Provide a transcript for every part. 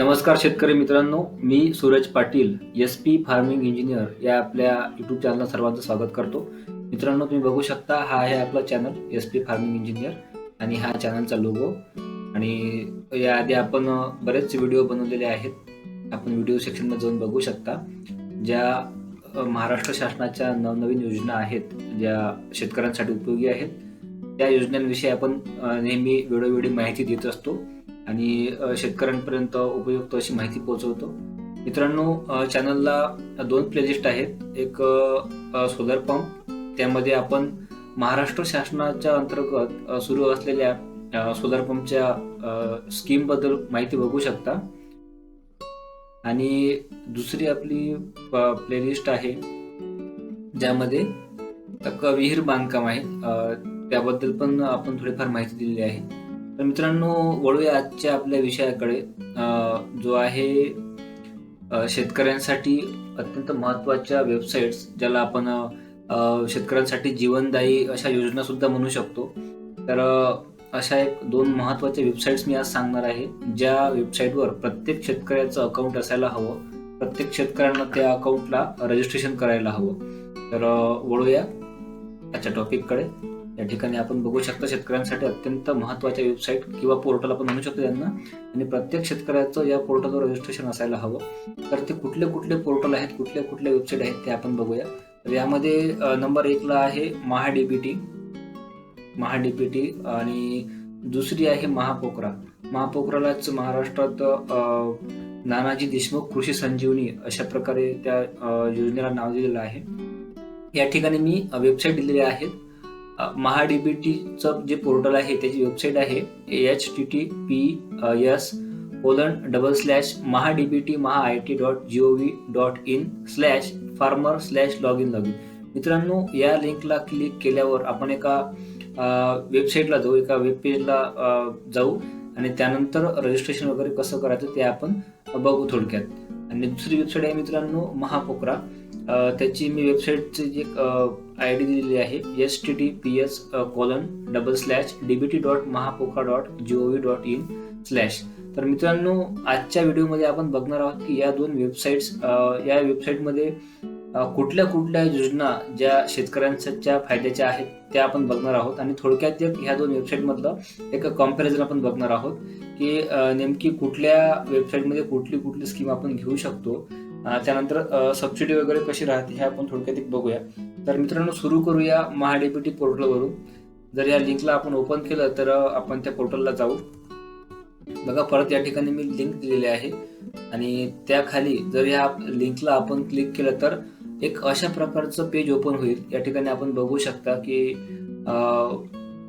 नमस्कार शेतकरी मित्रांनो मी Suraj Patil S P farming engineer या आपल्या यूट्यूब चॅनलला सर्वांचं स्वागत करतो. मित्रांनो तुम्ही बघू शकता हा आहे आपला channel S P farming engineer आणि हा चॅनलचा लोगो आणि याआधी आपण बरेच व्हिडिओ बनवलेले आहेत. आपण व्हिडिओ सेक्शनमध्ये जाऊन बघू शकता. ज्या महाराष्ट्र शासनाच्या नवनवीन योजना आहेत ज्या शेतकऱ्यांसाठी उपयोगी आहेत त्या योजनांविषयी आपण नेहमी वेळोवेळी माहिती देत असतो. आणि शेतकऱ्यांपर्यंत उपयुक्त अशी माहिती पोहोचवतो. मित्रांनो चॅनलला दोन प्लेलिस्ट आहेत. एक सोलर पंप त्यामध्ये आपण महाराष्ट्र शासनाच्या अंतर्गत सुरू असलेल्या सोलर पंपच्या स्कीमबद्दल माहिती बघू शकता. आणि दुसरी आपली प्लेलिस्ट आहे ज्यामध्ये विहीर बांधकाम आहे. त्याबद्दल पण आपण थोडीफार माहिती दिलेली आहे. तर मित्रांनो वळूया आजच्या आपल्या विषयाकडे. जो आहे शेतकऱ्यांसाठी अत्यंत महत्त्वाच्या वेबसाईट्स ज्याला आपण शेतकऱ्यांसाठी जीवनदायी अशा योजना सुद्धा म्हणू शकतो. तर अशा एक दोन महत्त्वाच्या वेबसाईट्स मी आज सांगणार आहे ज्या वेबसाईटवर प्रत्येक शेतकऱ्याचं अकाउंट असायला हवं. प्रत्येक शेतकऱ्यांना त्या अकाउंटला रजिस्ट्रेशन करायला हवं. तर वळूया आजच्या टॉपिककडे या ठिकाणी आपण बघू शकता शेतकऱ्यांसाठी अत्यंत महत्त्वाच्या वेबसाईट किंवा पोर्टल आपण म्हणू शकतो त्यांना आणि प्रत्येक शेतकऱ्याचं या पोर्टलवर रजिस्ट्रेशन असायला हवं. तर ते कुठले कुठले पोर्टल आहेत कुठल्या कुठल्या वेबसाईट आहेत ते आपण बघूया. तर यामध्ये नंबर एकला आहे महाडीबीटी महाडीपीटी आणि दुसरी आहे महापोकरा महापोकरालाच महाराष्ट्रात नानाजी देशमुख कृषी संजीवनी अशा प्रकारे त्या योजनेला नाव दिलेलं आहे. या ठिकाणी मी वेबसाईट दिलेल्या आहेत महाडीबीटीचं जे पोर्टल आहे त्याची वेबसाईट आहे H T T P S colon double slash MahaDBT Maha I T dot G O V dot in slash farmer slash log in log in मित्रांनो या लिंकला क्लिक केल्यावर आपण एका वेबसाईटला जाऊ एका वेब पेजला जाऊ आणि त्यानंतर रजिस्ट्रेशन वगैरे कसं करायचं ते आपण बघू थोडक्यात. आणि दुसरी वेबसाईट आहे मित्रांनो महापोकरा त्याची मी वेबसाईटची जी आय डी दिलेली आहे S T T P S colon double slash DBT dot महापोखा dot G O V dot in slash तर मित्रांनो आजच्या व्हिडिओमध्ये आपण बघणार आहोत की या दोन वेबसाईट्स या वेबसाईटमध्ये कुठल्या कुठल्या योजना ज्या शेतकऱ्यांच्या फायद्याच्या आहेत त्या आपण बघणार आहोत. आणि थोडक्यात एक ह्या दोन वेबसाईटमधलं एक कंपॅरिझन आपण बघणार आहोत की नेमकी कुठल्या वेबसाईटमध्ये कुठली कुठली स्कीम आपण घेऊ शकतो त्यानंतर सबसिडी वगैरे कशी राहते हे आपण थोडक्यात एक बघूया. तर मित्रांनो सुरू करूया महाडीबीटी पोर्टलवरून जर या लिंकला आपण ओपन केलं तर आपण त्या पोर्टलला जाऊ. बघा परत या ठिकाणी मी लिंक दिलेली आहे. आणि त्याखाली जर या लिंकला आपण क्लिक केलं तर एक अशा प्रकारचं पेज ओपन होईल. या ठिकाणी आपण बघू शकता की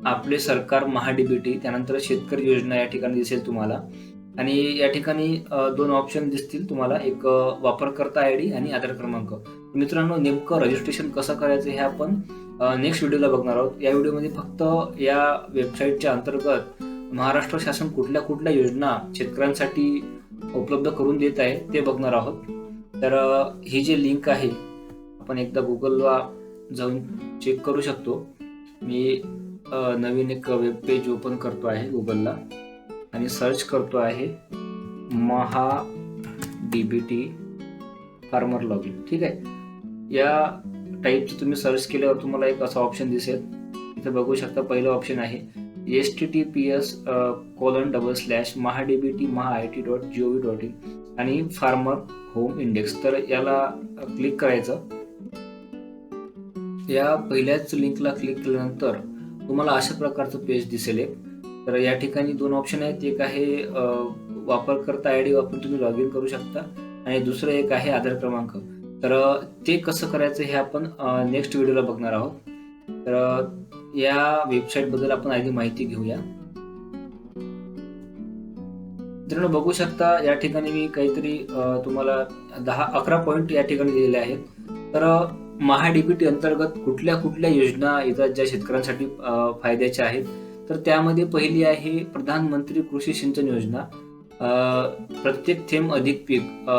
आपले सरकार महाडीबीटी त्यानंतर शेतकरी योजना या ठिकाणी दिसेल तुम्हाला. आणि या ठिकाणी दोन ऑप्शन दिसतील तुम्हाला. एक वापरकर्ता आय डी आणि आधार क्रमांक. मित्रांनो नेमकं रजिस्ट्रेशन कसं करायचं हे आपण नेक्स्ट व्हिडिओला बघणार आहोत. या व्हिडिओमध्ये फक्त या वेबसाईटच्या अंतर्गत महाराष्ट्र शासन कुठल्या कुठल्या योजना शेतकऱ्यांसाठी उपलब्ध करून देत आहे ते बघणार आहोत. तर ही जी लिंक आहे आपण एकदा गुगलला जाऊन चेक करू शकतो. मी नवीन एक वेब पेज ओपन करतो आहे गुगलला आणि सर्च करतो आहे Maha D B T farmer log in ठीक आहे? या टाईपचं तुम्ही सर्च केल्यावर तुम्हाला एक असा ऑप्शन दिसेल. इथे बघू शकता पहिलं ऑप्शन आहे S T T P S colon double slash Maha D B T Maha I T dot G O V dot in आणि फार्मर होम इंडेक्स तर याला क्लिक करायचं. या पहिल्याच लिंकला क्लिक केल्यानंतर तुम्हाला अशा प्रकारचं पेज दिसेल एक. तर या ठिकाणी दोन ऑप्शन आहेत. एक आहे वापरकर्ता आय डी वापरून तुम्ही लॉग इन करू शकता. आणि दुसरं एक आहे आधार क्रमांक. तर ते कसं करायचं हे आपण नेक्स्ट व्हिडिओला बघणार आहोत. तर या वेबसाईटबद्दल आपण आधी माहिती घेऊया. मित्रांनो बघू शकता या ठिकाणी मी काहीतरी तुम्हाला दहा अकरा पॉईंट या ठिकाणी दिलेले आहेत. तर महाडीबीटी अंतर्गत कुठल्या कुठल्या योजना येतात ज्या शेतकऱ्यांसाठी फायद्याच्या आहेत? तर त्यामध्ये पहिली आहे प्रधानमंत्री कृषी सिंचन योजना. प्रत्येक थेंब अधिक पीक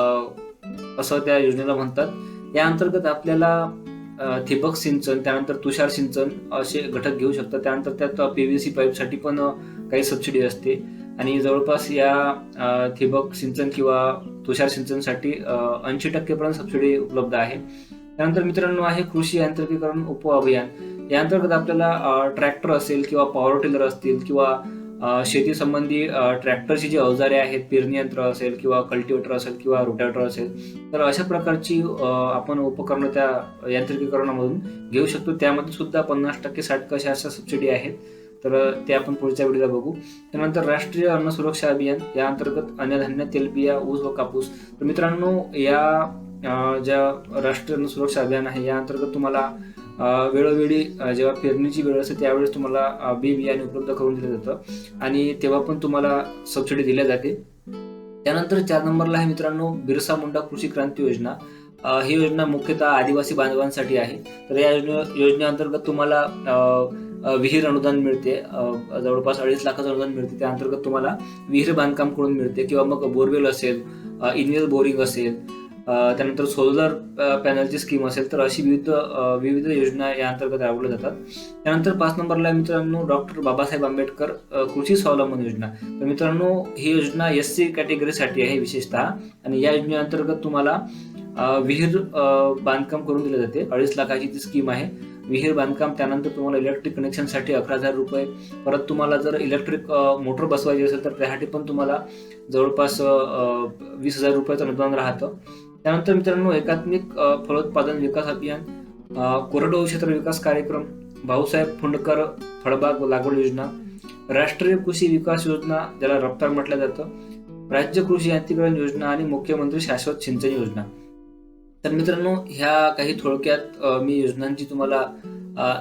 असं त्या योजनेला म्हणतात. या अंतर्गत आपल्याला ठिबक सिंचन त्यानंतर तुषार सिंचन असे घटक घेऊ शकतात. त्यानंतर त्यात पीव्हीसी पाईपसाठी पण काही सबसिडी असते. आणि जवळपास या ठिबक सिंचन किंवा तुषार सिंचनसाठी ऐंशी टक्केपर्यंत सबसिडी उपलब्ध आहे. त्यानंतर मित्रांनो आहे कृषी यांत्रिकीकरण उप अभियान. या अंतर्गत आपल्याला ट्रॅक्टर असेल किंवा पॉवर टिलर असतील किंवा शेती संबंधी ट्रॅक्टरची जी अवजारे आहेत पेरणी यंत्र असेल किंवा कल्टिवेटर असेल किंवा रोटॅटर असेल तर अशा प्रकारची आपण उपकरणं त्या यांत्रिकीकरणामधून घेऊ शकतो. त्यामध्ये सुद्धा पन्नास टक्के साठ कशा अशा सबसिडी आहेत. तर ते आपण पुढच्या व्हिडिओला बघू. त्यानंतर राष्ट्रीय अन्न सुरक्षा अभियान या अंतर्गत अन्नधान्य तेलबिया ऊस व कापूस. तर मित्रांनो या ज्या राष्ट्रीय अन्न सुरक्षा अभियान आहे या अंतर्गत तुम्हाला वेळोवेळी जेव्हा पेरणीची वेळ असते त्यावेळेस तुम्हाला बी बियाणे उपलब्ध करून दिलं जातं. आणि तेव्हा पण तुम्हाला सबसिडी दिल्या जाते. त्यानंतर चार नंबरला आहे मित्रांनो बिरसा मुंडा कृषी क्रांती योजना. ही योजना मुख्यतः आदिवासी बांधवांसाठी आहे. तर या योजने योजनेअंतर्गत तुम्हाला विहीर अनुदान मिळते. जवळपास अडीच लाखाचं अनुदान मिळते. त्या अंतर्गत तुम्हाला विहीर बांधकाम करून मिळते. किंवा मग बोरवेल असेल इंजिनियर बोरिंग असेल त्यानंतर सोलर पॅनलची स्कीम असेल तर अशी विविध विविध योजना या अंतर्गत राबवल्या जातात. त्यानंतर पाच नंबरला मित्रांनो डॉक्टर बाबासाहेब आंबेडकर कृषी स्वावलंबन योजना. तर मित्रांनो ही योजना एस सी कॅटेगरीसाठी आहे विशेषतः आणि या योजनेअंतर्गत तुम्हाला विहीर बांधकाम करून दिले जाते. अडीच लाखाची ती स्कीम आहे. विहीर बांधकाम त्यानंतर तुम्हाला इलेक्ट्रिक कनेक्शनसाठी अकरा हजार रुपये. परत तुम्हाला जर इलेक्ट्रिक मोटर बसवायची असेल तर त्यासाठी पण तुम्हाला जवळपास वीस हजार रुपयाचं अनुदान राहतं. त्यानंतर मित्रांनो एकात्मिक फलोत्पादन विकास अभियान कोरडवाहू क्षेत्र विकास कार्यक्रम भाऊसाहेब फुंडकर फळबाग लागवड योजना राष्ट्रीय कृषी विकास योजना ज्याला रफ्तार म्हटलं जातं राज्य कृषी यांत्रिकरण योजना आणि मुख्यमंत्री शाश्वत सिंचन योजना. तर मित्रांनो ह्या काही थोडक्यात मी योजनांची तुम्हाला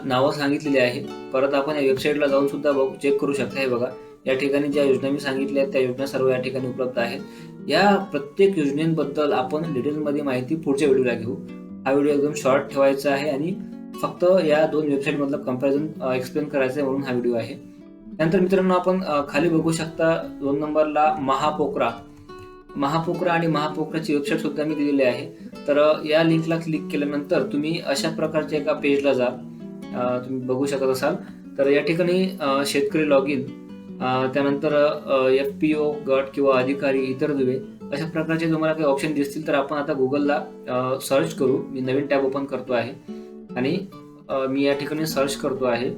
नावं सांगितलेली आहे परत आपण या वेबसाईटला जाऊन सुद्धा बघू चेक करू शकता हे बघा. या ठिकाणी ज्या योजना मी सांगितल्या आहेत त्या योजना सर्व या ठिकाणी उपलब्ध आहेत. या प्रत्येक योजनेबद्दल आपण डिटेलमध्ये माहिती पुढच्या व्हिडिओला घेऊ. हा व्हिडिओ एकदम शॉर्ट ठेवायचा आहे आणि फक्त या दोन वेबसाईटमधलं कंपॅरिझन एक्सप्लेन करायचं आहे म्हणून हा व्हिडिओ आहे. त्यानंतर मित्रांनो आपण खाली बघू शकता दोन नंबरला महापोकरा. महापोकरा आणि महापोकराची वेबसाईट सुद्धा मी दिलेली आहे. तर या लिंकला क्लिक केल्यानंतर तुम्ही अशा प्रकारच्या एका पेजला जा. तुम्ही बघू शकत असाल. तर या ठिकाणी शेतकरी लॉग इन त्यानंतर एफ पी ओ गट किंवा अधिकारी इतर दुवे अशा प्रकारचे तुम्हाला काही ऑप्शन दिसतील तर आपण आता गुगलला सर्च करू. मी नवीन टॅब ओपन करतो आहे. आणि मी या ठिकाणी सर्च करतो आहे.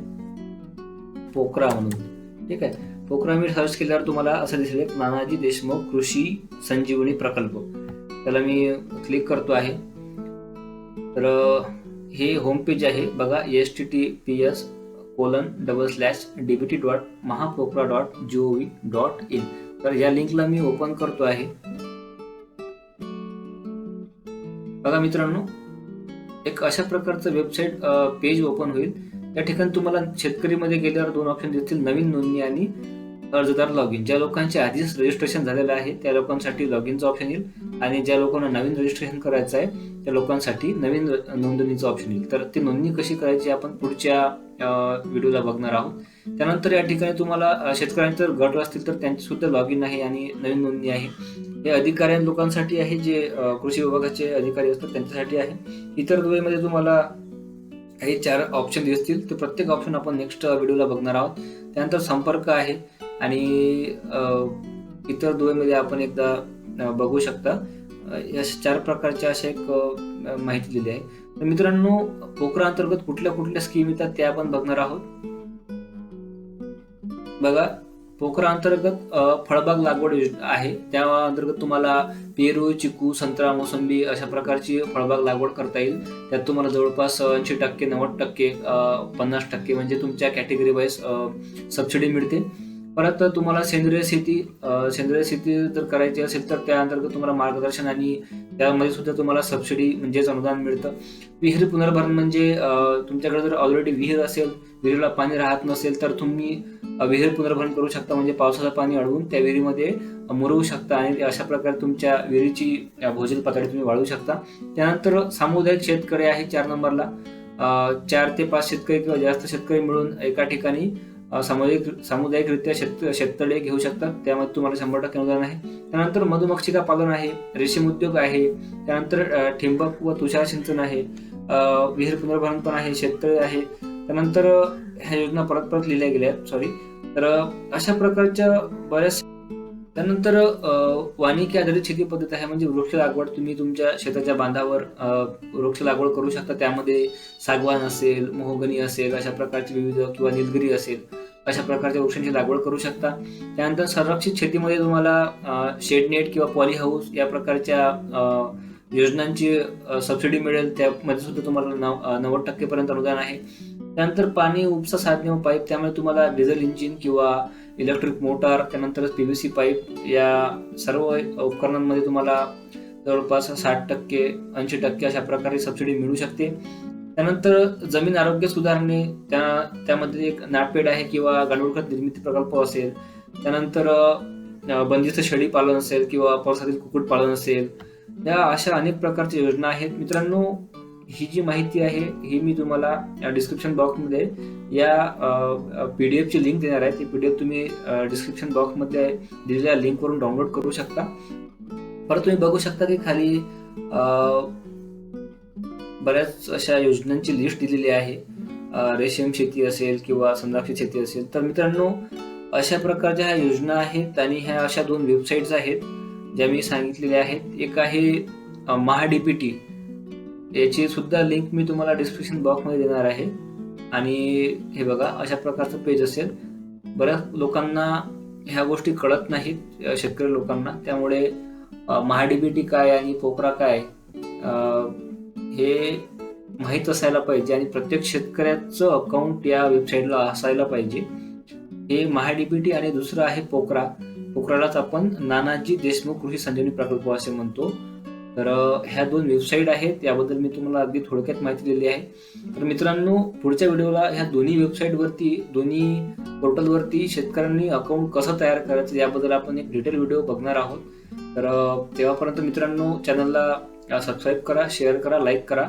पोकरा म्हणून. ठीक आहे? पोकरा मी सर्च केल्यावर तुम्हाला असं दिसेल नानाजी देशमुख कृषी संजीवनी प्रकल्प. त्याला मी क्लिक करतो आहे. तर हे होम पेज आहे. बघा S T T P S colon double slash DBT dot Mahapocra dot G O V dot in तर या लिंकला मी ओपन करतो आहे. बघा मित्रांनो एक अशा प्रकारचं वेबसाईट पेज ओपन होईल. त्या ठिकाणी तुम्हाला शेतकरीमध्ये गेल्यावर दोन ऑप्शन दिसतील नवीन नोंदणी आणि अर्जदार लॉग इन ज्या लोकांचे आधीच रजिस्ट्रेशन झालेलं आहे त्या लोकांसाठी लॉग इनचं ऑप्शन येईल. आणि ज्या लोकांना नवीन रजिस्ट्रेशन करायचं आहे त्या लोकांसाठी नवीन नोंदणीचं ऑप्शन येईल. तर ती नोंदणी कशी करायची आपण पुढच्या व्हिडिओला बघणार आहोत. त्यानंतर या ठिकाणी तुम्हाला शेतकऱ्यांचे जर गट असतील तर त्यांची सुद्धा लॉग इन आहे आणि नवीन नोंदणी आहे. हे अधिकारी लोकांसाठी आहे जे कृषी विभागाचे अधिकारी असतात त्यांच्यासाठी आहे. इतर दुवेमध्ये तुम्हाला काही चार ऑप्शन दिसतील. तर प्रत्येक ऑप्शन आपण नेक्स्ट व्हिडिओला बघणार आहोत. त्यानंतर संपर्क आहे आणि इतर दुवेमध्ये आपण एकदा बघू शकता. या चार प्रकारच्या असे एक माहिती दिली आहे. तर मित्रांनो पोखरा अंतर्गत कुठल्या कुठल्या स्कीम येतात त्या आपण बघणार आहोत. बघा पोखरा अंतर्गत फळबाग लागवड योजना आहे. त्या अंतर्गत तुम्हाला पेरू चिकू संत्रा मोसंबी अशा प्रकारची फळबाग लागवड करता येईल. त्यात तुम्हाला जवळपास ऐंशी टक्के नव्वद टक्के पन्नास टक्के म्हणजे तुमच्या कॅटेगरी वाईज सबसिडी मिळते. परत तुम्हाला सेंद्रिय शेती सेंद्रिय शेती जर करायची असेल तर त्या अंतर्गत तुम्हाला मार्गदर्शन आणि त्यामध्ये सुद्धा तुम्हाला सबसिडी म्हणजेच अनुदान मिळतं. विहीर पुनर्भरण म्हणजे तुमच्याकडे जर ऑलरेडी विहीर असेल विहिरीला पाणी राहत नसेल तर तुम्ही विहीर पुनर्भरण करू शकता म्हणजे पावसाचं पाणी अडवून त्या विहिरीमध्ये मुरवू शकता आणि अशा प्रकारे तुमच्या विहिरीची भोजन पातळी तुम्ही वाढवू शकता. त्यानंतर सामुदायिक शेतकरी आहे चार नंबरला. चार ते पाच शेतकरी किंवा जास्त शेतकरी मिळून एका ठिकाणी सामुदायिक सामुदायिकरित्या शेत शेततळे घेऊ शकतात त्यामध्ये तुम्हाला शंभर टक्के अनुदान आहे. त्यानंतर मधुमक्षिका पालन आहे रेशीम उद्योग आहे त्यानंतर ठिंबक व तुषार सिंचन आहे विहीर पुनर्भरण पण आहे शेततळे आहे. त्यानंतर ह्या योजना परत परत लिहिल्या गेल्या आहेत सॉरी तर अशा प्रकारच्या बऱ्याच त्यानंतर वानिकी आधारित शेती पद्धत आहे म्हणजे वृक्ष लागवड. तुम्ही तुमच्या शेताच्या बांधावर वृक्ष लागवड करू शकता. त्यामध्ये सागवान असेल मोहगणी असेल अशा प्रकारची विविध किंवा निलगिरी असेल अशा प्रकारच्या वृक्षांची लागवड करू शकता. त्यानंतर संरक्षित शेतीमध्ये तुम्हाला शेड नेट किंवा पॉली हाऊस या प्रकारच्या योजनांची सबसिडी मिळेल. त्यामध्ये सुद्धा तुम्हाला नव नव्वद टक्केपर्यंत अनुदान आहे. त्यानंतर पाणी उपसा साधने व पाईप त्यामुळे तुम्हाला डिझेल इंजिन किंवा इलेक्ट्रिक मोटार त्यानंतर सी पाईप या सर्व उपकरणांमध्ये तुम्हाला जवळपास साठ टक्के ऐंशी टक्के अशा प्रकारे सबसिडी मिळू शकते. त्यानंतर जमीन आरोग्य सुधारणे त्या त्यामध्ये एक नाटपेड आहे किंवा गांडूळखत निर्मिती प्रकल्प असेल. त्यानंतर बंदिस्त शेळी पालन असेल किंवा पावसातील कुक्कुटपालन असेल. या अशा अनेक प्रकारच्या योजना आहेत. मित्रांनो ही जी माहिती आहे ही मी तुम्हाला डिस्क्रिप्शन बॉक्समध्ये या पी डी एफची लिंक देणार आहे. ती पी डी एफ तुम्ही डिस्क्रिप्शन बॉक्समध्ये दिलेल्या लिंकवरून डाउनलोड करू शकता. परत तुम्ही बघू शकता की खाली बऱ्याच अशा योजनांची लिस्ट दिलेली आहे. रेशीम शेती असेल किंवा संरक्षित शेती असेल. तर मित्रांनो अशा प्रकारच्या ह्या योजना आहेत आणि ह्या अशा दोन वेबसाईट्स आहेत ज्या मी सांगितलेल्या आहेत. एक आहे अ, महाडीपीटी याची सुद्धा लिंक मी तुम्हाला डिस्क्रिप्शन बॉक्समध्ये देणार आहे. आणि हे बघा अशा प्रकारचं पेज असेल. बऱ्याच लोकांना ह्या गोष्टी कळत नाहीत शेतकरी लोकांना. त्यामुळे महाडीबीटी काय आणि पोकरा काय हे माहीत असायला पाहिजे आणि प्रत्येक शेतकऱ्याचं अकाउंट या वेबसाईटला असायला पाहिजे. हे महाडीबीटी आणि दुसरं आहे पोकरा पोखरालाच आपण नानाजी देशमुख कृषी संजीवनी प्रकल्प असे म्हणतो. तर ह्या दोन वेबसाईट आहेत याबद्दल मी तुम्हाला अगदी थोडक्यात माहिती दिली आहे. तर मित्रांनो पुढच्या व्हिडिओला ह्या दोन्ही वेबसाईटवरती दोन्ही पोर्टलवरती शेतकऱ्यांनी अकाउंट कसं तयार करायचं याबद्दल आपण एक डिटेल व्हिडिओ बघणार आहोत. तर तेव्हापर्यंत मित्रांनो चॅनलला सबस्क्राईब करा शेअर करा लाईक करा.